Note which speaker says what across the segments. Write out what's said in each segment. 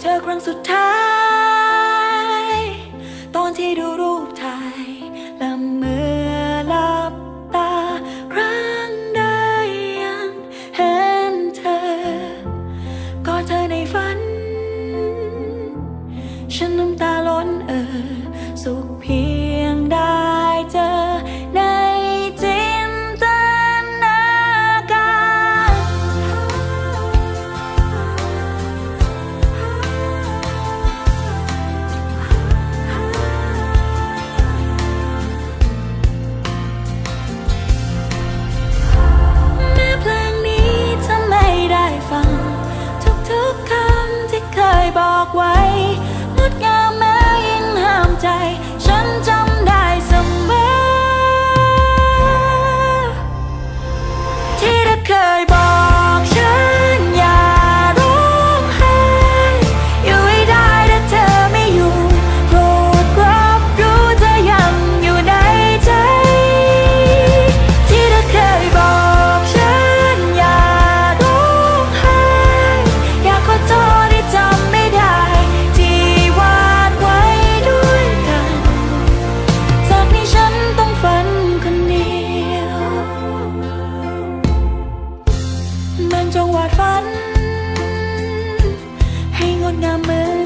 Speaker 1: เจอครั้งสุดท้ายัน ให้งดงามเหมือน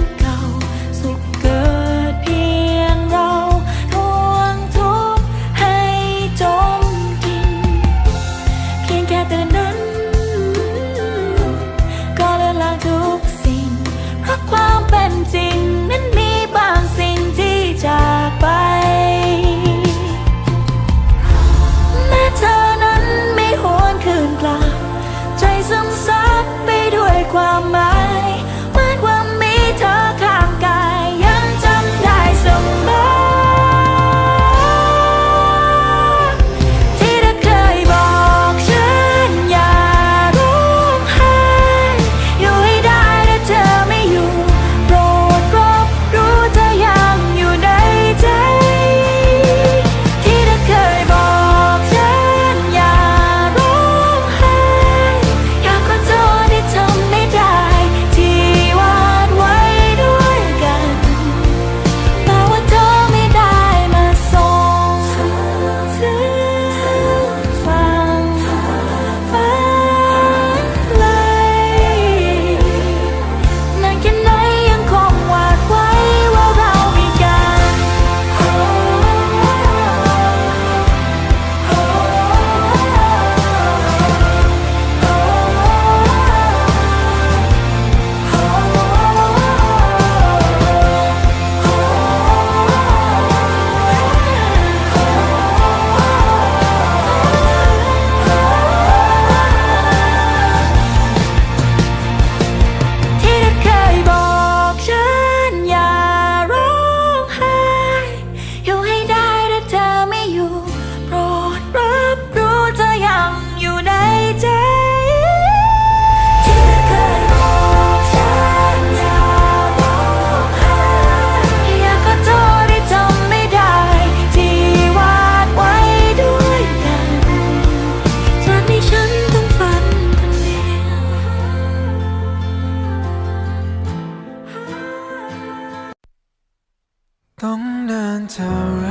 Speaker 1: เท่าไร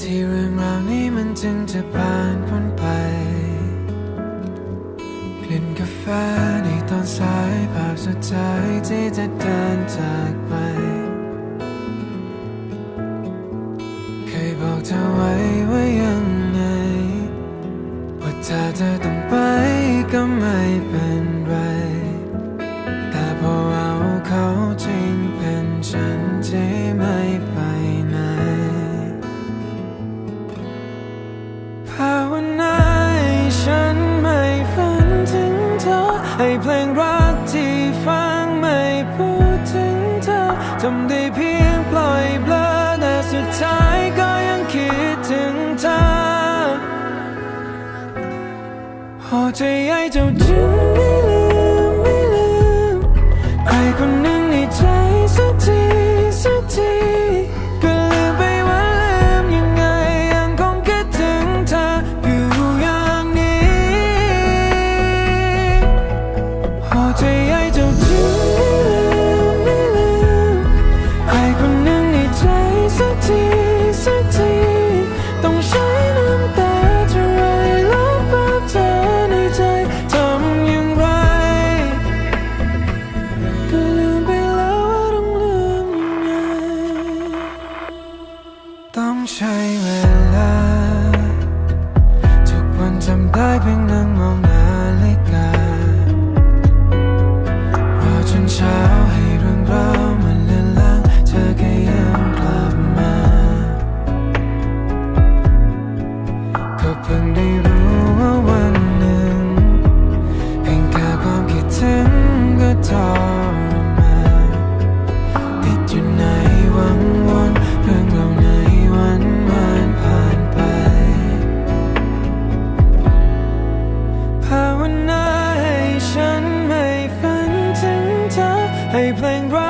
Speaker 2: ที่เรื่องราวนี้มันจึงจะผ่านพ้นไป กลิ่นกาแฟในตอนสายภาพสุดท้ายที่จะเดิน Playing drums.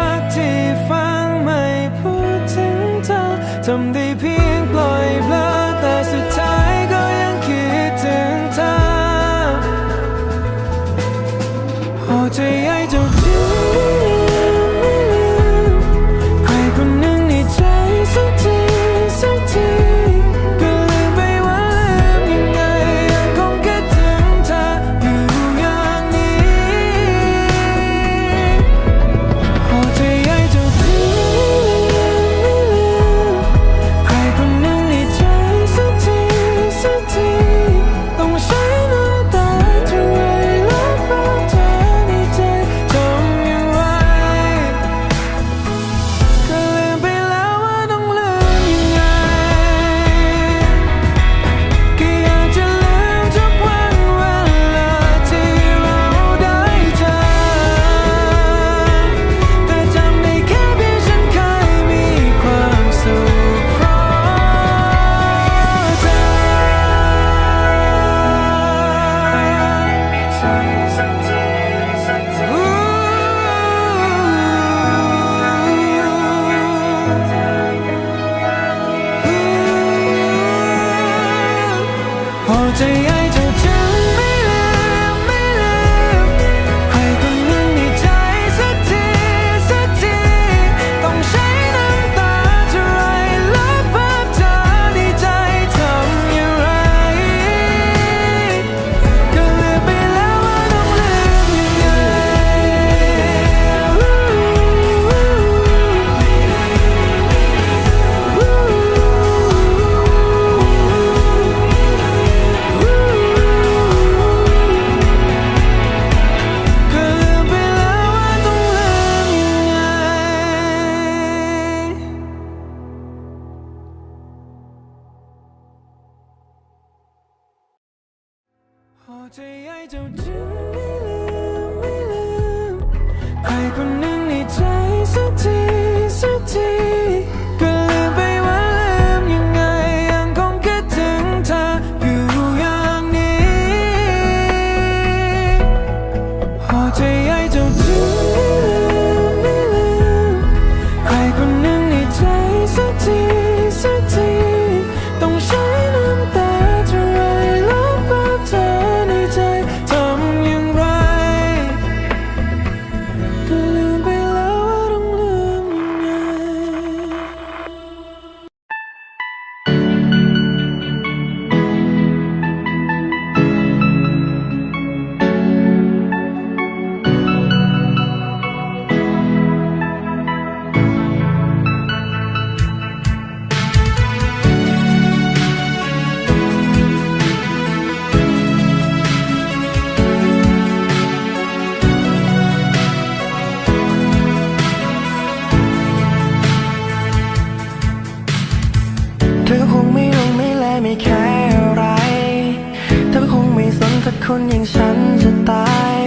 Speaker 2: ใครคนหนึ่งในใจสักทีสักที เธอคงไม่รู้ไม่แลไม่แคร์อะ
Speaker 3: ไร เธอคงไม่สนถ้าคนอย่างฉันจะตาย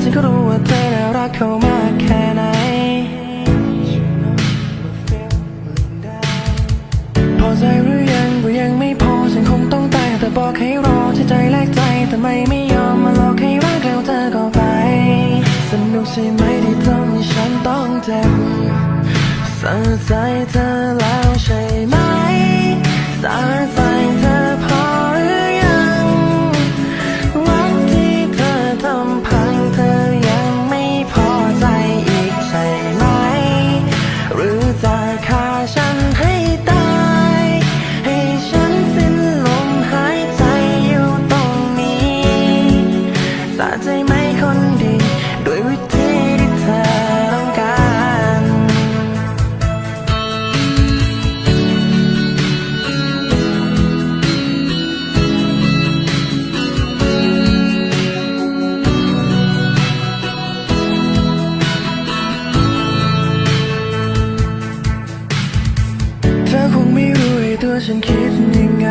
Speaker 3: ฉันก็รู้ว่าเธอน่ารักเขามากแค่ไหน พอใจหรือยังก็ยังไม่พอฉันคงต้องตายแต่บอกให้รอใจใจแลกใจแต่ไม่ไม่ยอมมาหลอกให้รักแล้วเธอก็ไป สนุกใช่ไหมที่ทำให้ฉันต้องเจ็บสะใจเธอแล้วใช่ไหม Stars fine. ฉันคิดยังไง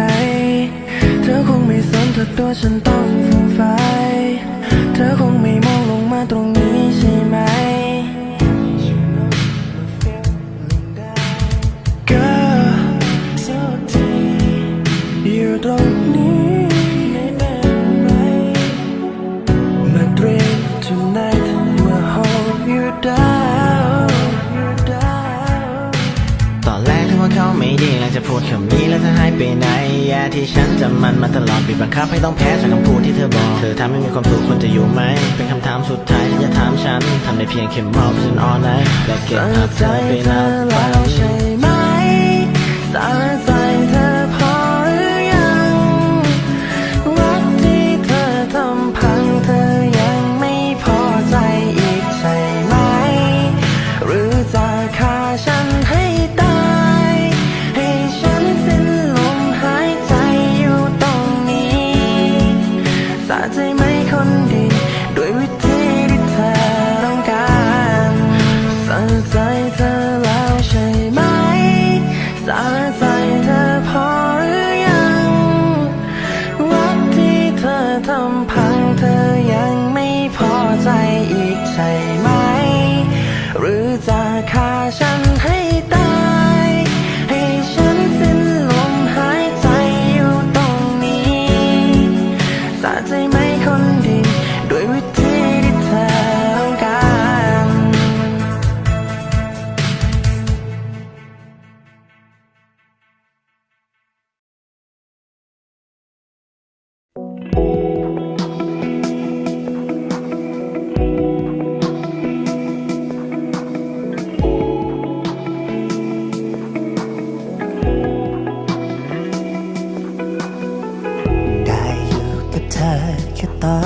Speaker 3: เธอคงไม่สนเธอตัวฉันต้องสงสัยเธอคงไม่มองลงมาตรงนี้ใช่ไหม Girl อยู่ตรงนี้ Madrid tonight will hold you down
Speaker 4: ที่เราจะพูดคำนี้แล้วจะหายไปไหนแย่ที่ฉันจำมันมาตลอดบีบบังคับให้ต้องแพ้จากคำพูดที่เธอบอก เธอทำให้มีความสุขคนจะอยู่ไหม เป็นคำถามสุดท้ายที่จะถามฉันทำได้เพียงแค่มองไปจนอ่อนไหนและเก็บภาพเธอไป
Speaker 3: นา
Speaker 4: นั
Speaker 3: อบ
Speaker 4: วั
Speaker 3: แล้ว
Speaker 4: น
Speaker 3: ใช่ไหมสา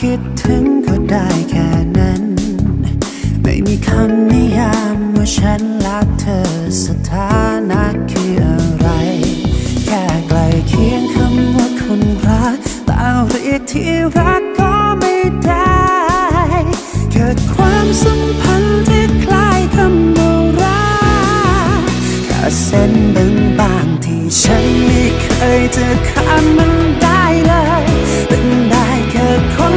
Speaker 5: คิดถึงก็ได้แค่นั้น ไม่มีคำนิยามว่าฉันรักเธอสถานะคืออะไร แค่ใกลเคียงคำว่าคนรักแต่เรียกที่รักก็ไม่ได้เกิดความสัมพันธ์ที่คล้ายคำว่ารักแค่เส้นบางๆที่ฉันไม่เคยจะข้ามมันได้เลยเป็นได้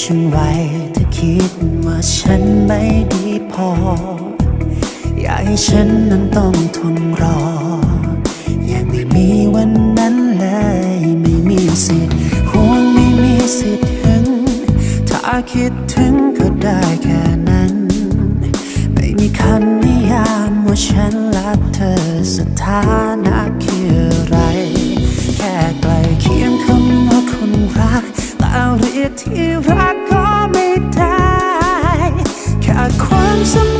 Speaker 5: ฉันไว้ถ้าคิดว่าฉันไม่ดีพอ อยากให้ฉันนั้นต้องทนรอ ยังไม่มีวันนั้นเลย ไม่มีสิทธิ์ห่วงไม่มีสิทธิ์ถึง ถ้าคิดถึงก็ได้แค่นั้น ไม่มีคำนิยามว่าฉันรักเธอสถาน ค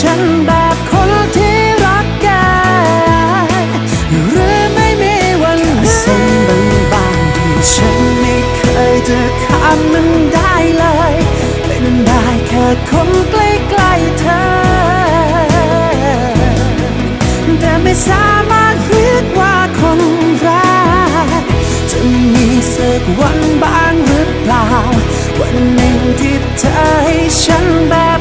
Speaker 5: ฉันแบบคนที่รักแกหรือไม่มีวันเส้นบางที่ฉันไม่เคยจะข้ามมันได้เลย เป็นได้แค่คนใกล้ๆเธอ แต่ไม่สามารถเรียกว่าคนรักจะมีสักวันบ้างหรือเปล่า วันหนึ่งที่เธอให้ฉันแบบ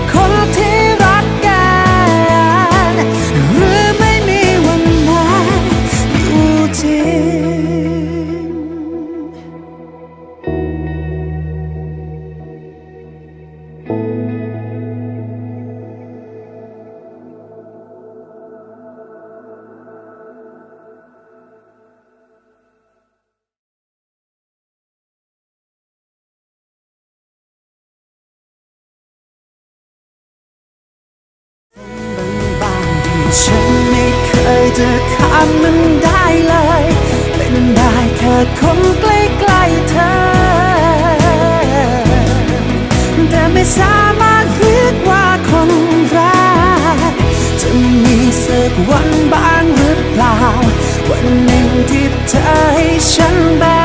Speaker 5: ที่เธอให้ฉันแบ